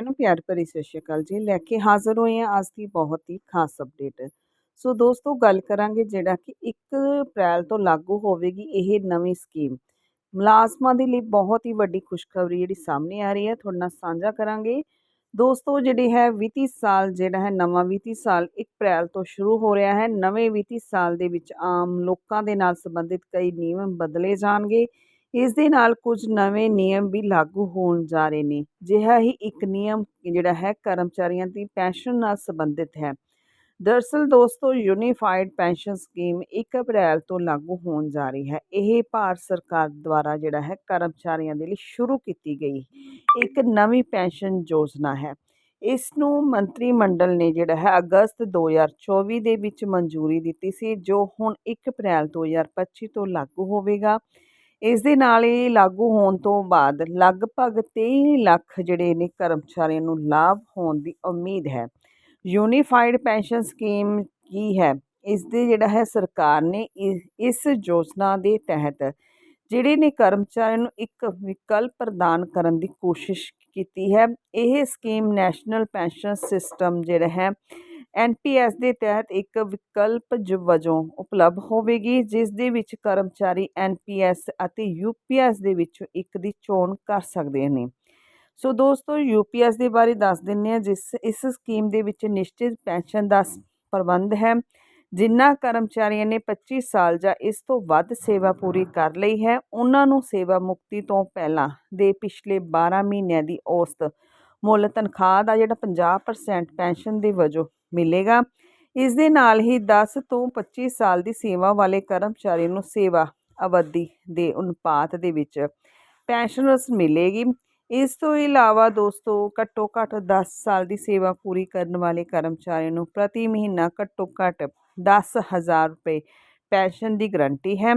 ਨੂੰ ਪਿਆਰ ਭਰੀ ਸਤਿ ਸ਼੍ਰੀ ਅਕਾਲ ਜੀ। ਲੈ ਕੇ ਹਾਜ਼ਰ ਹੋਏ ਹਾਂ ਅੱਜ ਦੀ ਬਹੁਤ ਹੀ ਖਾਸ ਅਪਡੇਟ ਸੋ ਦੋਸਤੋ, ਗੱਲ ਕਰਾਂਗੇ ਜਿਹੜਾ ਕਿ 1 ਅਪ੍ਰੈਲ ਤੋਂ ਲਾਗੂ ਹੋਵੇਗੀ ਇਹ ਨਵੀਂ ਸਕੀਮ ਮੁਲਾਜ਼ਮਾਂ ਦੇ ਲਈ ਬਹੁਤ ਹੀ ਵੱਡੀ ਖੁਸ਼ਖਬਰੀ ਜਿਹੜੀ ਸਾਹਮਣੇ ਆ ਰਹੀ ਹੈ, ਤੁਹਾਡੇ ਨਾਲ ਸਾਂਝਾ ਕਰਾਂਗੇ। ਦੋਸਤੋ, ਜਿਹੜੀ ਹੈ ਵਿੱਤੀ ਸਾਲ, ਜਿਹੜਾ ਹੈ ਨਵਾਂ ਵਿੱਤੀ ਸਾਲ 1 ਅਪ੍ਰੈਲ ਤੋਂ ਸ਼ੁਰੂ ਹੋ ਰਿਹਾ ਹੈ। ਨਵੇਂ ਵਿੱਤੀ ਸਾਲ ਦੇ ਵਿੱਚ ਆਮ ਲੋਕਾਂ ਦੇ ਨਾਲ ਸੰਬੰਧਿਤ ਕਈ ਨਿਯਮ ਬਦਲੇ ਜਾਣਗੇ। ਇਸ ਦੇ ਨਾਲ ਕੁਝ ਨਵੇਂ ਨਿਯਮ ਵੀ ਲਾਗੂ ਹੋਣ ਜਾ ਰਹੇ ਨੇ। ਜਿਹਾ ਹੀ ਇੱਕ ਨਿਯਮ ਜਿਹੜਾ ਹੈ ਕਰਮਚਾਰੀਆਂ ਦੀ ਪੈਨਸ਼ਨ ਨਾਲ ਸੰਬੰਧਿਤ ਹੈ। ਦਰਸਲ ਦੋਸਤੋ ਯੂਨੀਫਾਈਡ ਪੈਨਸ਼ਨ ਸਕੀਮ 1 ਅਪ੍ਰੈਲ ਤੋਂ ਲਾਗੂ ਹੋਣ ਜਾ ਰਹੀ ਹੈ। ਇਹ ਭਾਰਤ ਸਰਕਾਰ ਦੁਆਰਾ ਜਿਹੜਾ ਹੈ ਕਰਮਚਾਰੀਆਂ ਦੇ ਲਈ ਸ਼ੁਰੂ ਕੀਤੀ ਗਈ ਇੱਕ ਨਵੀਂ ਪੈਨਸ਼ਨ ਯੋਜਨਾ ਹੈ। ਇਸ ਨੂੰ ਮੰਤਰੀ ਮੰਡਲ ਨੇ ਜਿਹੜਾ ਹੈ ਅਗਸਤ 2024 ਦੇ ਵਿੱਚ ਮਨਜ਼ੂਰੀ ਦਿੱਤੀ ਸੀ, ਜੋ ਹੁਣ 1 ਅਪ੍ਰੈਲ 2025 ਤੋਂ ਲਾਗੂ ਹੋਵੇਗਾ। ਇਸ ਦੇ ਨਾਲ ਇਹ ਲਾਗੂ ਹੋਣ ਤੋਂ ਬਾਅਦ ਲਗਭਗ 23 ਲੱਖ ਜਿਹੜੇ ਨੇ ਕਰਮਚਾਰੀਆਂ ਨੂੰ ਲਾਭ ਹੋਣ ਦੀ ਉਮੀਦ ਹੈ। ਯੂਨੀਫਾਈਡ ਪੈਨਸ਼ਨ ਸਕੀਮ ਕੀ ਹੈ? ਇਸ ਦੇ ਜਿਹੜਾ ਹੈ ਸਰਕਾਰ ਨੇ ਇਸ ਯੋਜਨਾ ਦੇ ਤਹਿਤ ਜਿਹੜੇ ਨੇ ਕਰਮਚਾਰੀਆਂ ਨੂੰ ਇੱਕ ਵਿਕਲਪ ਪ੍ਰਦਾਨ ਕਰਨ ਦੀ ਕੋਸ਼ਿਸ਼ ਕੀਤੀ ਹੈ। ਇਹ ਸਕੀਮ ਨੈਸ਼ਨਲ ਪੈਨਸ਼ਨ ਸਿਸਟਮ ਜਿਹੜਾ ਹੈ ਐਨਪੀਐਸ ਦੇ ਤਹਿਤ ਇੱਕ ਵਿਕਲਪ ਵਜੋਂ ਉਪਲਬਧ ਹੋਵੇਗੀ, ਜਿਸ ਦੇ ਵਿੱਚ ਕਰਮਚਾਰੀ ਐਨਪੀਐਸ ਅਤੇ ਯੂਪੀਐਸ ਦੇ ਵਿੱਚੋਂ ਇੱਕ ਦੀ ਚੋਣ ਕਰ ਸਕਦੇ ਨੇ। ਸੋ ਦੋਸਤੋ ਯੂਪੀਐਸ ਦੇ ਬਾਰੇ ਦੱਸ ਦਿੰਨੇ ਆ ਜਿਸ, ਇਸ ਸਕੀਮ ਦੇ ਵਿੱਚ ਨਿਸ਼ਚਿਤ ਪੈਨਸ਼ਨ ਦਾ ਪ੍ਰਬੰਧ ਹੈ ਜਿਨ੍ਹਾਂ ਕਰਮਚਾਰੀਆਂ ਨੇ 25 ਸਾਲ ਜਾਂ ਇਸ ਤੋਂ ਵੱਧ ਸੇਵਾ ਪੂਰੀ ਕਰ ਲਈ ਹੈ, ਉਹਨਾਂ ਨੂੰ ਸੇਵਾ ਮੁਕਤੀ ਤੋਂ ਪਹਿਲਾਂ ਦੇ ਪਿਛਲੇ 12 ਮਹੀਨਿਆਂ ਦੀ ਔਸਤ ਮੁੱਲ ਤਨਖਾਹ ਦਾ ਜਿਹੜਾ 50% ਪੈਨਸ਼ਨ ਦੇ ਵਜੋਂ ਮਿਲੇਗਾ। ਇਸ ਦੇ ਨਾਲ ਹੀ 10 ਤੋਂ 25 ਸਾਲ ਦੀ ਸੇਵਾ ਵਾਲੇ ਕਰਮਚਾਰੀ ਨੂੰ ਸੇਵਾ ਅਵਧੀ ਦੇ ਅਨੁਪਾਤ ਦੇ ਵਿੱਚ ਪੈਨਸ਼ਨਸ ਮਿਲੇਗੀ। ਇਸ ਤੋਂ ਇਲਾਵਾ ਦੋਸਤੋ ਘੱਟੋ ਘੱਟ 10 ਸਾਲ ਦੀ ਸੇਵਾ ਪੂਰੀ ਕਰਨ ਵਾਲੇ ਕਰਮਚਾਰੀ ਨੂੰ ਪ੍ਰਤੀ ਮਹੀਨਾ ਘੱਟੋ ਘੱਟ 10000 ਰੁਪਏ ਪੈਨਸ਼ਨ ਦੀ ਗਰੰਟੀ ਹੈ।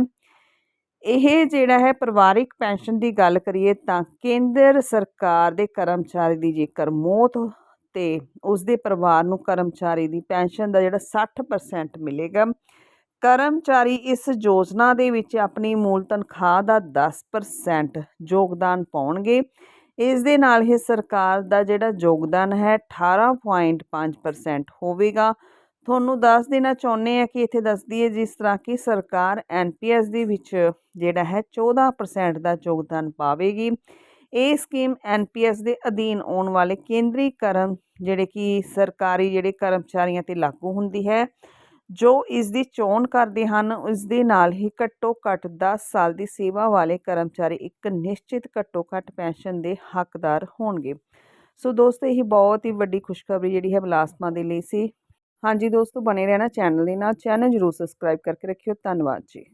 ਇਹ ਜਿਹੜਾ ਹੈ ਪਰਿਵਾਰਿਕ ਪੈਨਸ਼ਨ ਦੀ ਗੱਲ ਕਰੀਏ ਤਾਂ ਕੇਂਦਰ ਸਰਕਾਰ ਦੇ ਕਰਮਚਾਰੀ ਦੀ ਜੇਕਰ ਮੌਤ ਤੇ ਉਸ ਦੇ ਪਰਿਵਾਰ ਨੂੰ ਕਰਮਚਾਰੀ ਦੀ ਪੈਨਸ਼ਨ ਦਾ ਜਿਹੜਾ 60% ਮਿਲੇਗਾ। ਕਰਮਚਾਰੀ ਇਸ ਯੋਜਨਾ ਦੇ ਵਿੱਚ ਆਪਣੀ ਮੂਲ ਤਨਖਾਹ ਦਾ 10% ਯੋਗਦਾਨ ਪਾਉਣਗੇ। ਇਸ ਦੇ ਨਾਲ ਹੀ ਸਰਕਾਰ ਦਾ ਜਿਹੜਾ ਯੋਗਦਾਨ ਹੈ 18.5% ਹੋਵੇਗਾ। ਤੁਹਾਨੂੰ ਦੱਸ ਦੇਣਾ ਚਾਹੁੰਦੇ ਆ ਕਿ ਇੱਥੇ ਦੱਸਦੀ ਹੈ ਜਿਸ ਤਰ੍ਹਾਂ ਕਿ ਸਰਕਾਰ ਐਨਪੀਐਸ ਦੇ ਵਿੱਚ ਜਿਹੜਾ ਹੈ 14% ਦਾ ਯੋਗਦਾਨ ਪਾਵੇਗੀ। ਇਹ ਸਕੀਮ ਐਨਪੀਐਸ ਦੇ ਅਧੀਨ ਆਉਣ ਵਾਲੇ ਕੇਂਦਰੀ ਕਰਮ ਜਿਹੜੇ ਕਿ ਸਰਕਾਰੀ ਜਿਹੜੇ ਕਰਮਚਾਰੀਆਂ ਤੇ ਲਾਗੂ ਹੁੰਦੀ ਹੈ, ਜੋ ਇਸ ਦੀ ਚੋਣ ਕਰਦੇ ਹਨ ਉਸ ਦੇ ਨਾਲ ਹੀ ਘੱਟੋ ਘੱਟ 10 ਸਾਲ ਦੀ ਸੇਵਾ ਵਾਲੇ ਕਰਮਚਾਰੀ ਇੱਕ ਨਿਸ਼ਚਿਤ ਘੱਟੋ ਘੱਟ ਪੈਨਸ਼ਨ ਦੇ ਹੱਕਦਾਰ ਹੋਣਗੇ। ਸੋ ਦੋਸਤੋ, ਇਹ ਬਹੁਤ ਹੀ ਵੱਡੀ ਖੁਸ਼ਖਬਰੀ ਜਿਹੜੀ ਹੈ ਬਲਾਸਮਾ ਦੇ ਲਈ ਸੀ। ਹਾਂਜੀ ਦੋਸਤੋ, ਬਣੇ ਰਹਿਣਾ ਚੈਨਲ ਦੇ ਨਾਲ। ਚੈਨਲ ਜਰੂਰ ਸਬਸਕ੍ਰਾਈਬ ਕਰਕੇ ਰੱਖਿਓ। ਧੰਨਵਾਦ ਜੀ।